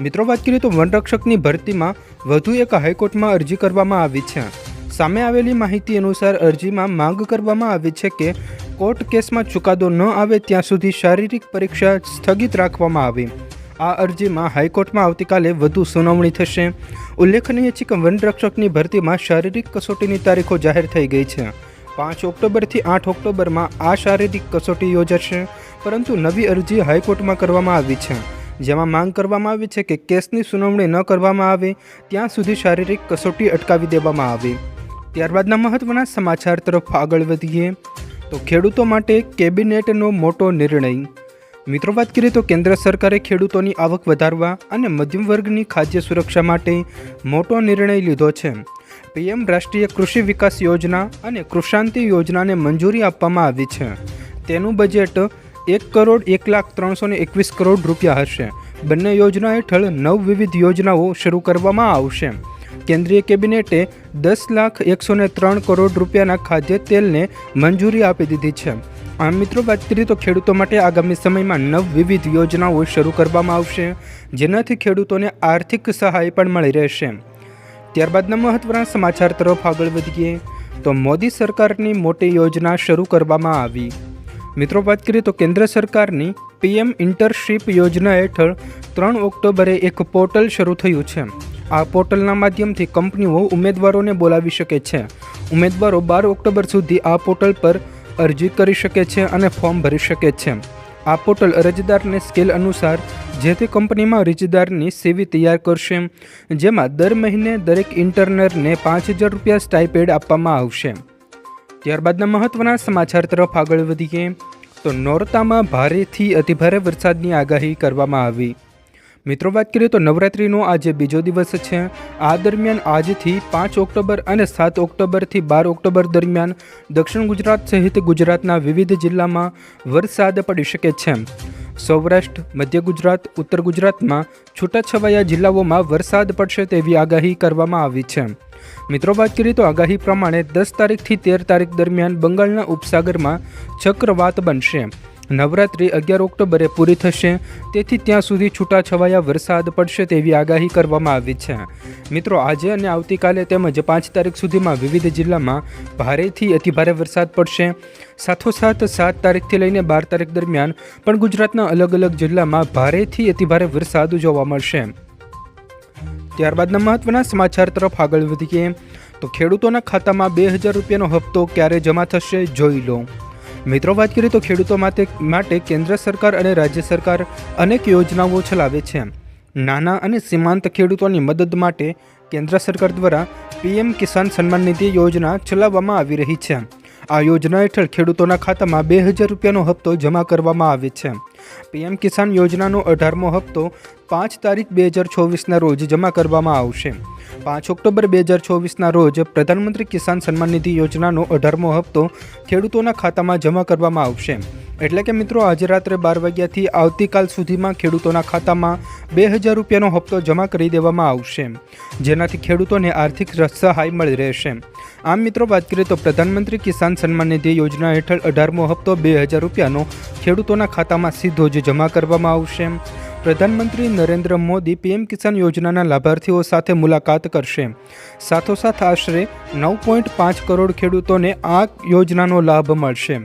મિત્રો, વાત કરીએ તો વનરક્ષકની ભરતીમાં વધુ એક હાઈકોર્ટમાં અરજી કરવામાં આવી છે. સામે આવેલી માહિતી અનુસાર અરજીમાં માંગ કરવામાં આવી છે કે કોર્ટ કેસમાં ચુકાદો ન આવે ત્યાં સુધી શારીરિક પરીક્ષા સ્થગિત રાખવામાં આવી. આ અરજીમાં હાઈકોર્ટમાં આવતીકાલે વધુ સુનાવણી થશે. ઉલ્લેખનીય છે કે વનરક્ષકની ભરતીમાં શારીરિક કસોટીની તારીખો જાહેર થઈ ગઈ છે. પાંચ ઓક્ટોબરથી આઠ ઓક્ટોબરમાં આ શારીરિક કસોટી યોજાશે, પરંતુ નવી અરજી હાઈકોર્ટમાં કરવામાં આવી છે. જેમાં માંગ કરવામાં આવી છે કે કેસની સુનાવણી ન કરવામાં આવે, ત્યાં સુધી શારીરિક કસોટી અટકાવી દેવામાં આવે. ત્યારબાદના મહત્વના સમાચાર તરફ આગળ વધીએ. તો ખેડૂતો માટે કેબિનેટનો મોટો નિર્ણય. મિત્રો, વાત કરીએ તો કેન્દ્ર સરકારે ખેડૂતોની આવક વધારવા અને મધ્યમ વર્ગની ખાદ્ય સુરક્ષા માટે મોટો નિર્ણય લીધો છે. પીએમ રાષ્ટ્રીય કૃષિ વિકાસ યોજના અને કૃષાંતિ યોજનાને મંજૂરી આપવામાં આવી છે. તેનું બજેટ એક કરોડ એક લાખ ત્રણસો ને એકવીસ કરોડ રૂપિયા હશે. બંને યોજના હેઠળ નવ વિવિધ યોજનાઓ શરૂ કરવામાં આવશે. કેન્દ્રીય કેબિનેટે દસ લાખ એકસો ને ત્રણ કરોડ રૂપિયાના ખાદ્ય તેલને મંજૂરી આપી દીધી છે. આમ મિત્રો વાત કરીએ તો ખેડૂતો માટે આગામી સમયમાં નવ વિવિધ યોજનાઓ શરૂ કરવામાં આવશે, જેનાથી ખેડૂતોને આર્થિક સહાય પણ મળી રહેશે. ત્યારબાદના મહત્વના સમાચાર તરફ આગળ વધીએ, તો મોદી સરકારની મોટી યોજના શરૂ કરવામાં આવી. મિત્રો, વાત કરીએ તો કેન્દ્ર સરકારની પીએમ ઇન્ટર્નશીપ યોજના હેઠળ ત્રણ ઓક્ટોબરે એક પોર્ટલ શરૂ થયું છે. આ પોર્ટલના માધ્યમથી કંપનીઓ ઉમેદવારોને બોલાવી શકે છે. ઉમેદવારો બાર ઓક્ટોબર સુધી આ પોર્ટલ પર અરજી કરી શકે છે અને ફોર્મ ભરી શકે છે. આ પોર્ટલ અરજદારને સ્કેલ અનુસાર જે તે કંપનીમાં અરજદારની સીવી તૈયાર કરશે, જેમાં દર મહિને દરેક ઇન્ટર્નરને પાંચ હજાર રૂપિયા સ્ટાઇપેડ આપવામાં આવશે. ત્યારબાદના મહત્વના સમાચાર તરફ આગળ વધીએ, તો નોરતામાં ભારેથી અતિભારે વરસાદની આગાહી કરવામાં આવી. મિત્રો, વાત કરીએ તો નવરાત્રિનો આજે બીજો દિવસ છે. આ દરમિયાન આજથી પાંચ ઓક્ટોબર અને સાત ઓક્ટોબરથી બાર ઓક્ટોબર દરમિયાન દક્ષિણ ગુજરાત સહિત ગુજરાતના વિવિધ જિલ્લામાં વરસાદ પડી શકે છે. સૌરાષ્ટ્ર, મધ્ય ગુજરાત, ઉત્તર ગુજરાતમાં છૂટાછવાયા જિલ્લાઓમાં વરસાદ પડશે તેવી આગાહી કરવામાં આવી છે. મિત્રો, વાત કરીએ તો આગાહી પ્રમાણે દસ તારીખથી તેર તારીખ દરમિયાન બંગાળના ઉપસાગરમાં ચક્રવાત બનશે. નવરાત્રિ અગિયાર ઓક્ટોબરે પૂરી થશે. તેથી ત્યાં સુધી છૂટાછવાયા વરસાદ પડશે તેવી આગાહી કરવામાં આવી છે. મિત્રો, આજે અને આવતીકાલે તેમજ પાંચ તારીખ સુધીમાં વિવિધ જિલ્લામાં ભારેથી અતિભારે વરસાદ પડશે. સાથોસાથ સાત તારીખથી લઈને બાર તારીખ દરમિયાન પણ ગુજરાતના અલગ અલગ જિલ્લામાં ભારેથી અતિભારે વરસાદ જોવા મળશે. ત્યારબાદના મહત્વના સમાચાર તરફ આગળ વધીએ. તો ખેડૂતોના ખાતામાં બે હજાર રૂપિયાનો હપ્તો ક્યારે જમા થશે જોઈ લો. મિત્રો, વાત કરીએ તો ખેડૂતો માટે માટે કેન્દ્ર સરકાર અને રાજ્ય સરકાર અનેક યોજનાઓ ચલાવે છે. નાના અને સીમાંત ખેડૂતોની મદદ માટે કેન્દ્ર સરકાર દ્વારા પીએમ કિસાન સન્માન નિધિ યોજના ચલાવવામાં આવી રહી છે. આ યોજના હેઠળ ખેડૂતોના ખાતામાં બે હજાર રૂપિયાનો હપ્તો જમા કરવામાં આવે છે. પીએમ કિસાન યોજનાનો અઢારમો હપ્તો પાંચ તારીખ બે હજાર ચોવીસના રોજ જમા કરવામાં આવશે. પાંચ ઓક્ટોબર બે હજાર ચોવીસના રોજ પ્રધાનમંત્રી કિસાન સન્માન નિધિ યોજનાનો અઢારમો હપ્તો ખેડૂતોના ખાતામાં જમા કરવામાં આવશે. એટલે કે મિત્રો, આજે રાત્રે બાર વાગ્યાથી આવતીકાલ સુધીમાં ખેડૂતોના ખાતામાં બે હજાર રૂપિયાનો હપ્તો જમા કરી દેવામાં આવશે. જેનાથી ખેડૂતોને આર્થિક સહાય મળી રહેશે. આમ મિત્રો, વાત કરીએ તો પ્રધાનમંત્રી કિસાન સન્માન નિધિ યોજના હેઠળ અઢારમો હપ્તો બે હજાર રૂપિયાનો ખેડૂતોના ખાતામાં સીધો જ જમા કરવામાં આવશે. પ્રધાનમંત્રી નરેન્દ્ર મોદી પીએમ કિસાન યોજનાના લાભાર્થીઓ સાથે મુલાકાત કરશે. સાથોસાથ આશરે નવ પોઈન્ટ પાંચ કરોડ ખેડૂતોને આ યોજનાનો લાભ મળશે.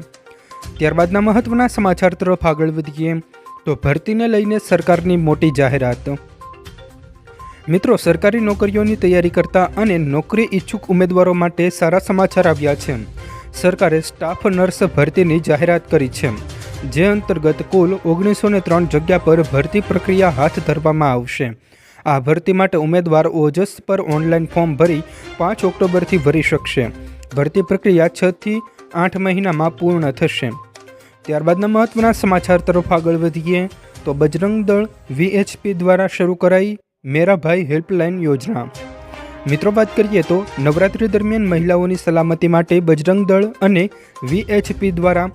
ત્યારબાદના મહત્વના સમાચાર તરફ આગળ વધીએ, તો ભરતીને લઈને સરકારની મોટી જાહેરાત. મિત્રો, સરકારી નોકરીઓની તૈયારી કરતા અને નોકરી ઈચ્છુક ઉમેદવારો માટે સારા સમાચાર આવ્યા છે. સરકારે સ્ટાફ નર્સ ભરતીની જાહેરાત કરી છે. જે અંતર્ગત કુલ ઓગણીસો ને ત્રણ જગ્યા પર ભરતી પ્રક્રિયા હાથ ધરવામાં આવશે. આ ભરતી માટે ઉમેદવાર ઓજસ પર ઓનલાઈન ફોર્મ ભરી પાંચ ઓક્ટોબરથી ભરી શકશે. ભરતી પ્રક્રિયા છથી આઠ મહિનામાં પૂર્ણ થશે. ત્યારબાદના મહત્વના સમાચાર તરફ આગળ વધીએ, તો બજરંગ દળ વીએચપી દ્વારા શરૂ કરાઈ મેરા ભાઈ હેલ્પલાઇન યોજના. મિત્રો, વાત કરીએ તો નવરાત્રી દરમિયાન મહિલાઓની સલામતી માટે બજરંગ દળ અને વીએચપી દ્વારા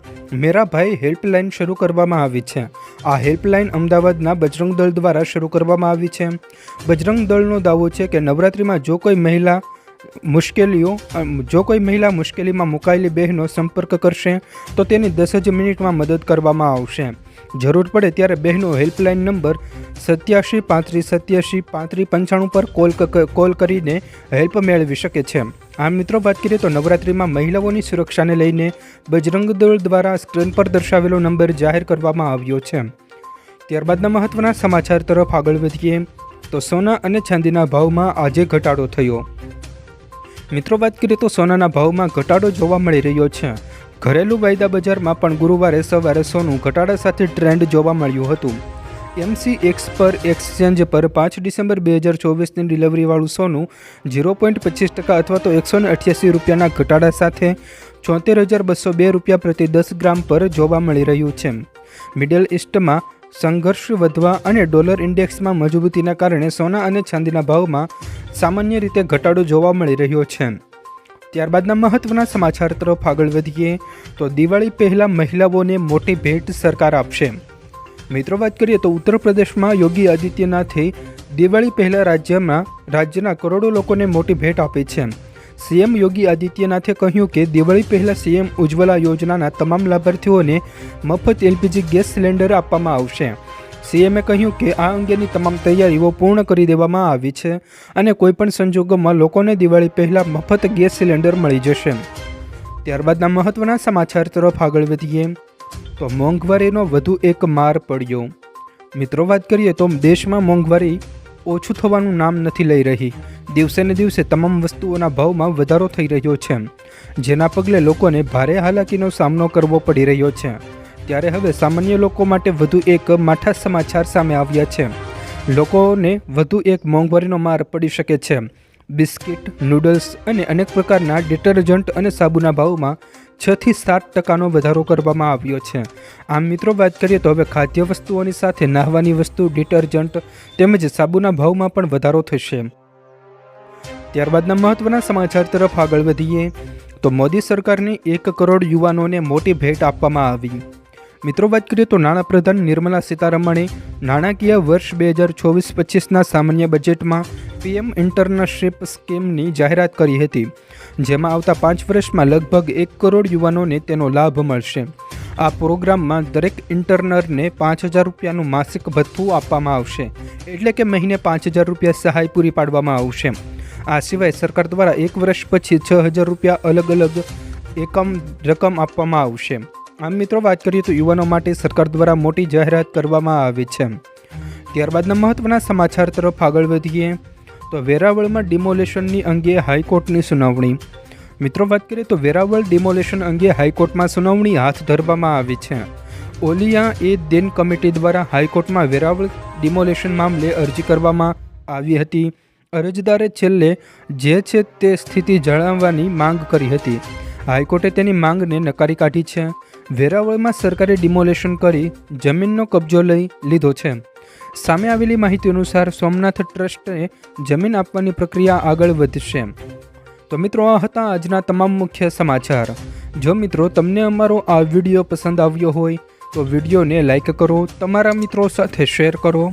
મેરા ભાઈ હેલ્પલાઇન શરૂ કરવામાં આવી છે. આ હેલ્પલાઇન અમદાવાદના બજરંગ દળ દ્વારા શરૂ કરવામાં આવી છે. બજરંગ દળનો દાવો છે કે નવરાત્રિમાં જો કોઈ મહિલા મુશ્કેલીઓ જો કોઈ મહિલા મુશ્કેલીમાં મુકાયેલી બહેનો સંપર્ક કરશે, તો તેની દસ જ મિનિટમાં મદદ કરવામાં આવશે. જરૂર પડે ત્યારે બહેનો હેલ્પલાઇન નંબર સત્યાસી પાંત્રીસ સત્યાસી પાંત્રીસ પંચાણું પર કોલ કોલ કરીને હેલ્પ મેળવી શકે છે. આમ મિત્રો, વાત કરીએ તો નવરાત્રિમાં મહિલાઓની સુરક્ષાને લઈને બજરંગ દળ દ્વારા સ્ક્રીન પર દર્શાવેલો નંબર જાહેર કરવામાં આવ્યો છે. ત્યારબાદના મહત્વના સમાચાર તરફ આગળ વધીએ. તો સોના અને ચાંદીના ભાવમાં આજે ઘટાડો થયો. મિત્રો, વાત કરીએ તો સોનાના ભાવમાં ઘટાડો જોવા મળી રહ્યો છે. ઘરેલુ વાયદા બજારમાં પણ ગુરુવારે સવારે સોનું ઘટાડા સાથે ટ્રેન્ડ જોવા મળ્યું હતું. એમસી એક્સ પર એક્સચેન્જ પર પાંચ ડિસેમ્બર બે હજાર ચોવીસની ડિલિવરીવાળું સોનું ઝીરો પોઈન્ટ પચીસ ટકા અથવા તો એકસો ને અઠ્યાસી રૂપિયાના ઘટાડા સાથે ચોતેર હજાર બસો બે રૂપિયા પ્રતિ દસ ગ્રામ પર જોવા મળી રહ્યું છે. મિડલ ઇસ્ટમાં સંઘર્ષ વધવા અને ડોલર ઇન્ડેક્સમાં મજબૂતીના કારણે સોના અને ચાંદીના ભાવમાં સામાન્ય રીતે ઘટાડો જોવા મળી રહ્યો છે. ત્યારબાદના મહત્વના સમાચાર તરફ આગળ વધીએ, તો દિવાળી પહેલાં મહિલાઓને મોટી ભેટ સરકાર આપશે. મિત્રો, વાત કરીએ તો ઉત્તર પ્રદેશમાં યોગી આદિત્યનાથે દિવાળી પહેલાં રાજ્યમાં, રાજ્યના કરોડો લોકોને મોટી ભેટ આપી છે. સીએમ યોગી આદિત્યનાથે કહ્યું કે દિવાળી પહેલાં સીએમ ઉજ્જવલા યોજનાના તમામ લાભાર્થીઓને મફત એલપીજી ગેસ સિલિન્ડર આપવામાં આવશે. સીએમએ કહ્યું કે આ અંગેની તમામ તૈયારીઓ પૂર્ણ કરી દેવામાં આવી છે અને કોઈપણ સંજોગોમાં લોકોને દિવાળી પહેલાં મફત ગેસ સિલિન્ડર મળી જશે. ત્યારબાદના મહત્વના સમાચાર તરફ આગળ વધીએ. તો મોંઘવારીનો વધુ એક માર પડ્યો. મિત્રો, વાત કરીએ તો દેશમાં મોંઘવારી ઓછું થવાનું નામ નથી લઈ રહી. દિવસે ને દિવસે તમામ વસ્તુઓના ભાવમાં વધારો થઈ રહ્યો છે, જેના પગલે લોકોને ભારે હાલાકીનો સામનો કરવો પડી રહ્યો છે. ત્યારે હવે સામાન્ય લોકો માટે વધુ એક માઠા સમાચાર સામે આવ્યા છે. લોકોને વધુ એક મોંઘવારીનો માર પડી શકે છે. બિસ્કિટ, નૂડલ્સ અને અનેક પ્રકારના ડિટર્જન્ટ અને સાબુના ભાવમાં છથી સાત ટકાનો વધારો કરવામાં આવ્યો છે. આમ મિત્રો, વાત કરીએ તો હવે ખાદ્ય વસ્તુઓની સાથે નાહવાની વસ્તુ, ડિટર્જન્ટ તેમજ સાબુના ભાવમાં પણ વધારો થશે. ત્યારબાદના મહત્વના સમાચાર તરફ આગળ વધીએ, તો મોદી સરકારની એક કરોડ યુવાનોને મોટી ભેટ આપવામાં આવી. મિત્રો, વાત કરીએ તો નાણાપ્રધાન નિર્મલા સીતારમણે નાણાકીય વર્ષ બે હજાર ચોવીસ પચીસના સામાન્ય બજેટમાં પીએમ ઇન્ટર્નશીપ સ્કીમની જાહેરાત કરી હતી, જેમાં આવતા પાંચ વર્ષમાં લગભગ એક કરોડ યુવાનોને તેનો લાભ મળશે. આ પ્રોગ્રામમાં દરેક ઇન્ટર્નરને પાંચ હજાર રૂપિયાનું માસિક ભથ્થું આપવામાં આવશે, એટલે કે મહિને પાંચ હજાર રૂપિયા સહાય પૂરી પાડવામાં આવશે. આ સિવાય સરકાર દ્વારા એક વર્ષ પછી છ હજાર રૂપિયા અલગ અલગ એકમ, રકમ આપવામાં આવશે. આમ મિત્રો, વાત કરીએ તો યુવાનો માટે સરકાર દ્વારા મોટી જાહેરાત કરવામાં આવી છે. ત્યારબાદના મહત્વના સમાચાર તરફ આગળ વધીએ, તો વેરાવળમાં ડિમોલેશનની અંગે હાઈકોર્ટની સુનાવણી. મિત્રો, વાત કરીએ તો વેરાવળ ડિમોલેશન અંગે હાઈકોર્ટમાં સુનાવણી હાથ ધરવામાં આવી છે. ઓલિયા એ દેન કમિટી દ્વારા હાઈકોર્ટમાં વેરાવળ ડિમોલેશન મામલે અરજી કરવામાં આવી હતી. અરજદારે છેલ્લે જે છે તે સ્થિતિ જણાવવાની માંગ કરી હતી. હાઈકોર્ટે તેની માંગને નકારી કાઢી છે. વેરાવળમાં સરકારે ડિમોલેશન કરી જમીનનો કબજો લઈ લીધો છે. સામે આવેલી માહિતી અનુસાર સોમનાથ ટ્રસ્ટને જમીન આપવાની પ્રક્રિયા આગળ વધશે. તો મિત્રો, આ હતા આજના તમામ મુખ્ય સમાચાર. જો મિત્રો, તમને અમારો આ વીડિયો પસંદ આવ્યો હોય, તો વિડીયોને લાઇક કરો, તમારા મિત્રો સાથે શેર કરો.